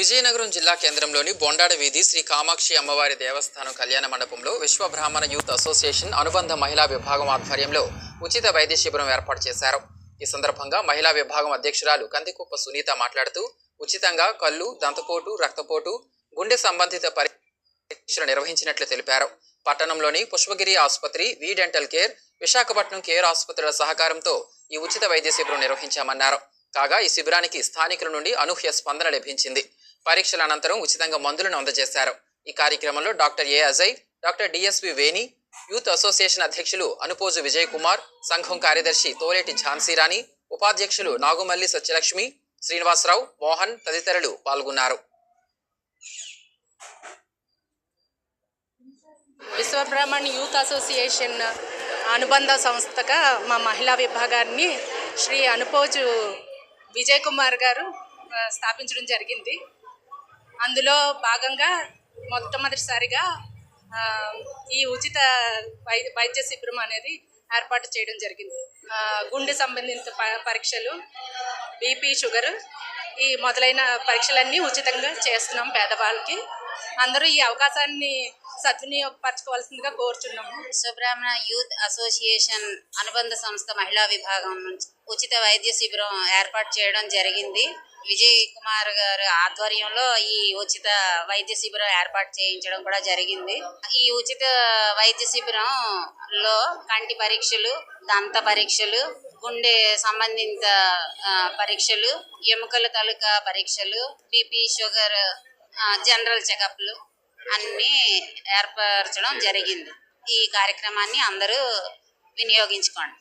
విజయనగరం జిల్లా కేంద్రంలోని బొండాడ వీధి శ్రీ కామాక్షి అమ్మవారి దేవస్థానం కళ్యాణ మండపంలో విశ్వ బ్రాహ్మణ యూత్ అసోసియేషన్ అనుబంధ మహిళా విభాగం ఆధ్వర్యంలో ఉచిత వైద్య శిబిరం ఏర్పాటు చేశారు. ఈ సందర్భంగా మహిళా విభాగం అధ్యక్షురాలు కందికుప్ప సునీత మాట్లాడుతూ ఉచితంగా కళ్ళు దంతపోటు రక్తపోటు గుండె సంబంధిత పరీక్షలు నిర్వహించినట్లు తెలిపారు. పట్టణంలోని పుష్పగిరి ఆసుపత్రి V dental care Visakhapatnam care ఆసుపత్రుల సహకారంతో ఈ ఉచిత వైద్య శిబిరం నిర్వహించామన్నారు. కాగా ఈ శిబిరానికి స్థానికుల నుండి అనూహ్య స్పందన లభించింది. పరీక్షల అనంతరం ఉచితంగా మందులను అందజేశారు. ఈ కార్యక్రమంలో doctor A Ajay doctor DSV Veni youth association అధ్యక్షులు అనుపోజు విజయ్ కుమార్ సంఘం కార్యదర్శి తోలేటి ఝాన్సీరాణి ఉపాధ్యక్షులు నాగుమల్లి సత్యలక్ష్మి శ్రీనివాసరావు మోహన్ తదితరులు పాల్గొన్నారు. విశ్వబ్రహ్మణ్ యూత్ అసోసియేషన్ అనుబంధ సంస్థగా మా మహిళా విభాగాన్ని శ్రీ అనుపోజు విజయ్ కుమార్ గారు స్థాపించడం జరిగింది. అందులో భాగంగా మొట్టమొదటిసారిగా ఈ ఉచిత వైద్య శిబిరం అనేది ఏర్పాటు చేయడం జరిగింది. గుండె సంబంధిత ప- పరీక్షలు బీపీ షుగర్ ఈ మొదలైన పరీక్షలన్నీ ఉచితంగా చేస్తున్నాం పేదవాళ్ళకి. అందరూ ఈ అవకాశాన్ని సద్వినియోగపరచుకోవాల్సిందిగా కోరుచున్నాము. సుబ్రహ్మణ యూత్ అసోసియేషన్ అనుబంధ సంస్థ మహిళా విభాగం నుంచి ఉచిత వైద్య శిబిరం ఏర్పాటు చేయడం జరిగింది. విజయ్ కుమార్ గారు ఆధ్వర్యంలో ఈ ఉచిత వైద్య శిబిరం ఏర్పాటు చేయించడం కూడా జరిగింది. ఈ ఉచిత వైద్య శిబిరంలో కంటి పరీక్షలు దంత పరీక్షలు గుండె సంబంధిత పరీక్షలు ఎముకల తాలూకా పరీక్షలు బీపీ షుగర్ జనరల్ చెకప్లు అన్నీ ఏర్పరచడం జరిగింది. ఈ కార్యక్రమాన్ని అందరూ వినియోగించుకోండి.